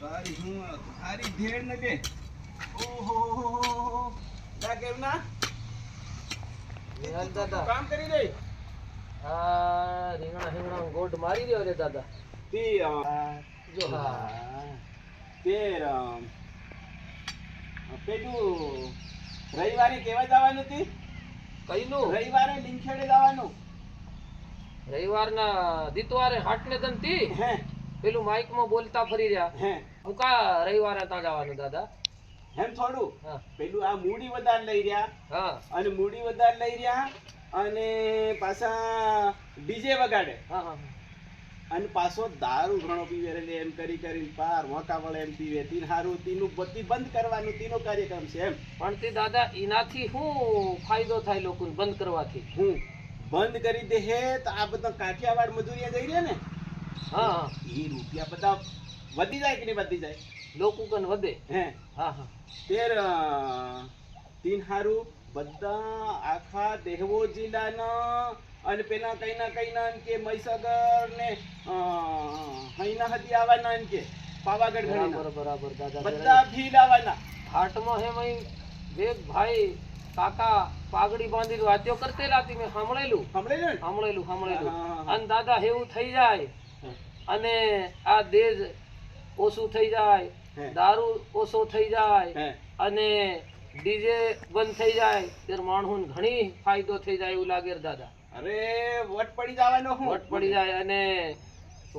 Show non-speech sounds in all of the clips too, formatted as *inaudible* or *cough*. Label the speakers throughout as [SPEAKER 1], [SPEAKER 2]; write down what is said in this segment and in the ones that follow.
[SPEAKER 1] તારી હું તારી ને ઓહો તા કેમ ના કામ કરી રહી
[SPEAKER 2] આ રીંગણા રીંગણા ગોટ મારી રહ્યો રે દાદા.
[SPEAKER 1] તે અ,
[SPEAKER 2] જો હા.
[SPEAKER 1] તે અ, પેલું રવિવારે કેવા જવાનું હતી
[SPEAKER 2] કઈનું?
[SPEAKER 1] રવિવારે લીંખેડે જવાનું.
[SPEAKER 2] રવિવારના દિતવારે હાટ ને દંતી
[SPEAKER 1] હે.
[SPEAKER 2] પેલું માઇકમાં બોલતા ફરી રહ્યા.
[SPEAKER 1] હે.
[SPEAKER 2] કા રવિવારે ત્યાં જવાનું દાદા?
[SPEAKER 1] એમ થોડું. પેલું આ મૂડી વધારે લઈ રહ્યા.
[SPEAKER 2] હા.
[SPEAKER 1] અને મૂડી વધારે લઈ રહ્યા અને પાછા ડીજે વગાડે.
[SPEAKER 2] હા હા
[SPEAKER 1] અને પાછો દારૂ ઘણો પીવે એટલે એમ કરી કરીને પાર મોટા વળે એમ પીવે. તીન હારું તીનું બધી બંધ કરવાનું તીનો કાર્યક્રમ છે એમ.
[SPEAKER 2] પણ તે દાદા એનાથી શું ફાયદો થાય લોકોને બંધ કરવાથી?
[SPEAKER 1] હું બંધ કરી દે હે તો આ બધા કાઠિયાવાડ મજૂરિયા જઈ રહ્યા ને?
[SPEAKER 2] હા
[SPEAKER 1] એ રૂપિયા બધા વધી જાય કે નહીં વધી જાય?
[SPEAKER 2] લોકો કન વધે.
[SPEAKER 1] હે?
[SPEAKER 2] હા હા.
[SPEAKER 1] તેર તીન હારું બધા આખા દેહવો જિલ્લાના અને પેલા કઈ ના કઈ ના કે મહીસાગર ને હૈના હતી આવવાના કે પાવાગઢ
[SPEAKER 2] બરાબર બરાબર દાદા
[SPEAKER 1] બધા ભીલ આવવાના.
[SPEAKER 2] હાટમાં હે મય વેગ ભાઈ કાકા પાઘડી બાંધી વાત્યો કરતે લાતી મેં સાંભળેલું.
[SPEAKER 1] સાંભળેલું
[SPEAKER 2] સાંભળેલું સાંભળેલું. અને દાદા એવું થઈ જાય અને આ દેજ ઓછું થઈ જાય દારૂ ઓછો થઈ જાય અને ડીજે બંધ થઈ જાય ત્યારે માણસોને ઘણી ફાયદો થઈ જાય એવું લાગે દાદા.
[SPEAKER 1] અરે વટ પડી જવાનો હું.
[SPEAKER 2] વટ પડી જાય અને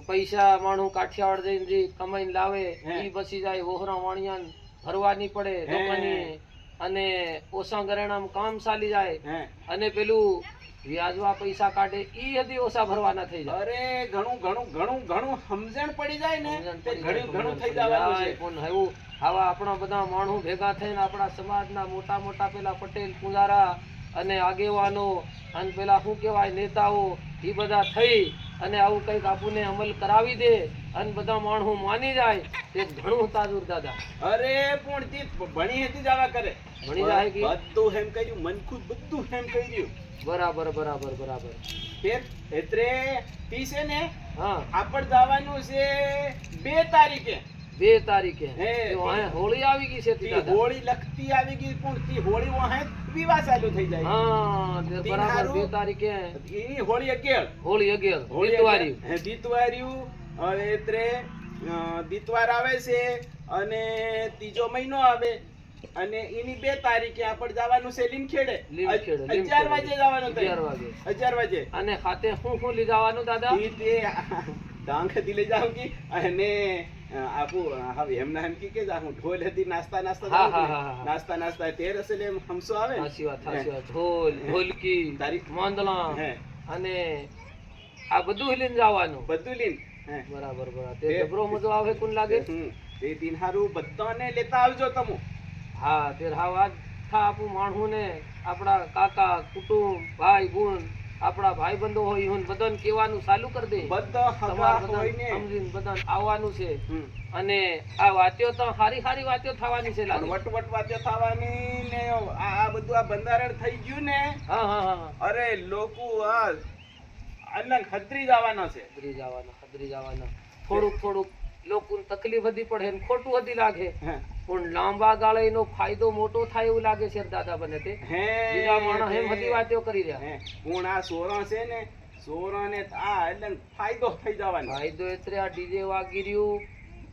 [SPEAKER 2] પૈસા માણું કાઠિયાવાડ જઈને જે કમાઈને લાવે એ બસી જાય વોહરા વાણિયા ભરવાની પડે લોકોની અને ઓછા ઘરેણામાં કામ ચાલી જાય. અને પેલું વ્યાજવા પૈસા કાઢે એ હજી ઓછા ભરવાના થઈ જાય.
[SPEAKER 1] અરે ઘણું ઘણું ઘણું ઘણું સમજણ પડી જાય ને ઘણું ઘણું થઈ જવાનું છે.
[SPEAKER 2] પણ એવું આવા આપણા બધા માણસો ભેગા થઈને આપણા સમાજના મોટા મોટા પેલા પટેલ પુજારા અને આગેવાનો અને પેલા શું કહેવાય નેતાઓ એ બધા થઈ અને આવું કંઈક આપણને અમલ કરાવી દે અને બધા માણસો માની જાય. તે ઘણું તાજુર દાદા.
[SPEAKER 1] અરે પણ તે ભણી હતી જ આવા કરે.
[SPEAKER 2] ભણી જાય કે?
[SPEAKER 1] બધું હેમ કર્યું મનખુદ બધું હેમ કર્યું
[SPEAKER 2] બરાબર બરાબર બરાબર.
[SPEAKER 1] ફેર એટલે તી છે ને
[SPEAKER 2] હા.
[SPEAKER 1] આપણ જવાનું છે બે તારીખે.
[SPEAKER 2] બે તારીખે. હોળી આવી ગઈ છે
[SPEAKER 1] હોળી લખતી આવી ગઈ પણ તી હોળી વાહે વિવાહ ચાલુ થઈ જાય.
[SPEAKER 2] હા બરાબર બે તારીખે.
[SPEAKER 1] ઈ હોળી અગિયાર.
[SPEAKER 2] હોળી અગિયાર
[SPEAKER 1] હોળી દિતવાર્યું હવે એટલે દીતવાર આવે છે અને ત્રીજો મહિનો આવે. અને એની બે તારીખે આપણે જવાનું છે લીમખેડે. અગિયાર વાગે જવાનું
[SPEAKER 2] અગિયાર વાગે.
[SPEAKER 1] અગિયાર વાગે.
[SPEAKER 2] અને ખાતે શું શું લઈ જવાનું દાદા?
[SPEAKER 1] તે *laughs* ડાંગ હતી લઈ જાઉં કે. અને આપું હવે એમના એમ કી કે જાઉં ઢોલ હતી નાસ્તા નાસ્તા
[SPEAKER 2] હા, હા. હા, હા.
[SPEAKER 1] નાસ્તા નાસ્તા તેર હશે એમ હમસો આવે
[SPEAKER 2] સાચી વાત સાચી વાત. ઢોલ ઢોલકી
[SPEAKER 1] તારીખ
[SPEAKER 2] માંદલા
[SPEAKER 1] હે.
[SPEAKER 2] અને આ બધું લઈને જવાનું.
[SPEAKER 1] બધું લીન હે.
[SPEAKER 2] બરાબર બરાબર. તે
[SPEAKER 1] તે-
[SPEAKER 2] જબરો મજો આવે કોણ લાગે.
[SPEAKER 1] તે દિન હારું બધાને લેતા આવજો તમે.
[SPEAKER 2] હા તે થા આપણું માણસું ને આપણા કાકા કુટુંબ ભાઈ ગુણ આપણા ભાઈ બંધો હોય ઈવન બધાને કહેવાનું ચાલુ કરી દે.
[SPEAKER 1] હોય
[SPEAKER 2] સમજીને બધાને આવવાનું છે. અને આ વાત્યો તો હારી હારી વાત્યો થવાની છે
[SPEAKER 1] વટ વટ વાત્યો થવાની ને આ બધું આ બંધારણ થઈ ગયું ને.
[SPEAKER 2] હા હા હા
[SPEAKER 1] અરે લોકો આ અલગ ખત્રી જવાના છે.
[SPEAKER 2] ખત્રી જવાના ખત્રી જવાના. થોડુંક થોડુંક લોકોને તકલીફ હતી પડે ને ખોટું હતી લાગે. પણ લાંબા ગાળે એનો ફાયદો મોટો થાય એવું લાગે છે દાદા બને તે. બીજા માણસ એમ હતી વાતો કરી રહ્યા.
[SPEAKER 1] હે. પણ આ સોરણ છે ને સોરણને આ એટલે ફાયદો થઈ જવાનો.
[SPEAKER 2] ફાયદો એટલે આ ડીજે વાગી રહ્યું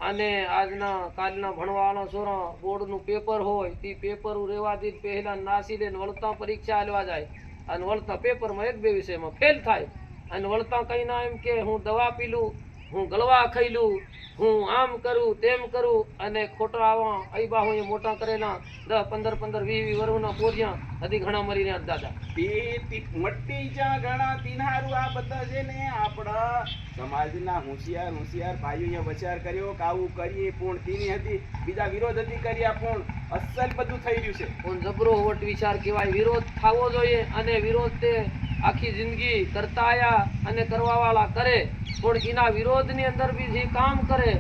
[SPEAKER 2] અને આજના કાલના ભણવાનો બોર્ડ બોર્ડનું પેપર હોય તે પેપર રેવા દી પહેલા નાસી લે વળતા પરીક્ષા આલવા જાય. અને વળતા પેપરમાં એક બે વિષયમાં ફેલ થાય. અને વળતા કઈ ના એમ કે હું દવા પીલું હું ગળવા ખાઈલું હું આમ કરું તેમ કરું અને ખોટા આવા અઈબા હોય મોટા કરેલા દસ પંદર પંદર વી વી વર્ષના પોર્યા હજી ઘણા મરી રહ્યા દાદા.
[SPEAKER 1] મટ્ટી જ્યાં ઘણા તિનારું આ બધા છે ને આપણા સમાજના હોશિયાર હોશિયાર ભાઈઓએ વિચાર કર્યો કે આવું કરીએ પણ તીની હતી બીજા વિરોધ હતી કર્યા પણ અસલ બધું થઈ રહ્યું છે.
[SPEAKER 2] પણ જબરો વટ વિચાર કહેવાય વિરોધ થવો જોઈએ અને વિરોધ તે આખી જિંદગી કરતા આયા અને કરવાવાળા કરે. પણ એના વિરોધની અંદર બી જે કામ કરે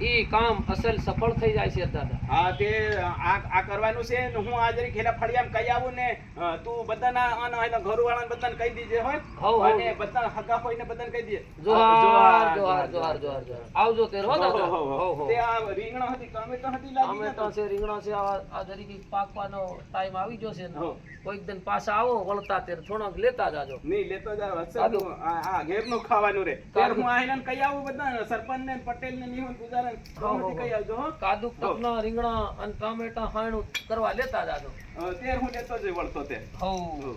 [SPEAKER 2] ઈ કામ અસલ સફળ થઈ જાય છે દાદા
[SPEAKER 1] હા તે આ આ કરવાનું છે ને હું આ જરી ખેલા ફળિયામ કહી આવું ને તું બધાના આના એના ઘરવાળાને બધાને કહી દીજે હોય. અને બધા હગા હોય ને બધાને કહી દીજે.
[SPEAKER 2] જોહાર જોહાર જોહાર જોહાર આવજો તે હો દાદા.
[SPEAKER 1] તે આ રીંગણો હતી ટમેટો હતી લાગી
[SPEAKER 2] અમે તો છે રીંગણો છે આ આ જરીકી પાકવાનો ટાઈમ આવી ગયો છે ને. કોઈક દિન પાછા આવો વળતા તેર થોડોક લેતા જાજો.
[SPEAKER 1] નહીં લેતો જાવ. અસલ આ આ ઘેરનું ખાવાનું રે. ત્યારે હું આઈને કહી આવું બધા સરપંચ ને પટેલ ને નિહોન પૂજારા
[SPEAKER 2] કાદુ ટકના રીંગણા અને ટામેટા હાણું કરવા લેતા જાજો.
[SPEAKER 1] તેર હું લેતો જ વળતો તે. હો.